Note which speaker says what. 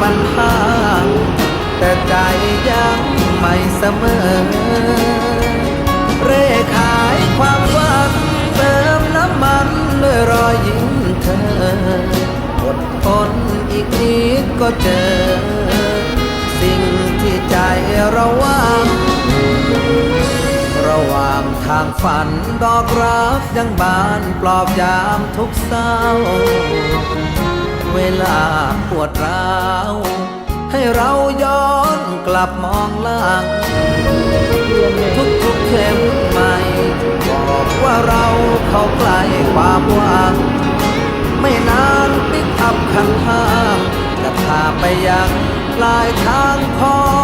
Speaker 1: มันห่างแต่ใจยังไม่เสมอ เร่ขายความหวังเติมน้ำมันด้วยรอยยิ้มเธออดทนอีกนิดก็เจอ สิ่งที่ใจเราวังระหว่างทางฝันดอกรักยังบานปลอบยามทุกเศร้า เวลาปวดร้าว ให้เราย้อนกลับมองหลัง ทุกทุกเข็มใหม่ บอกว่าเราเข้าใกล้ความหวัง ไม่นานปิกอัพคันห้างจะพาไปยังปลายทางพอ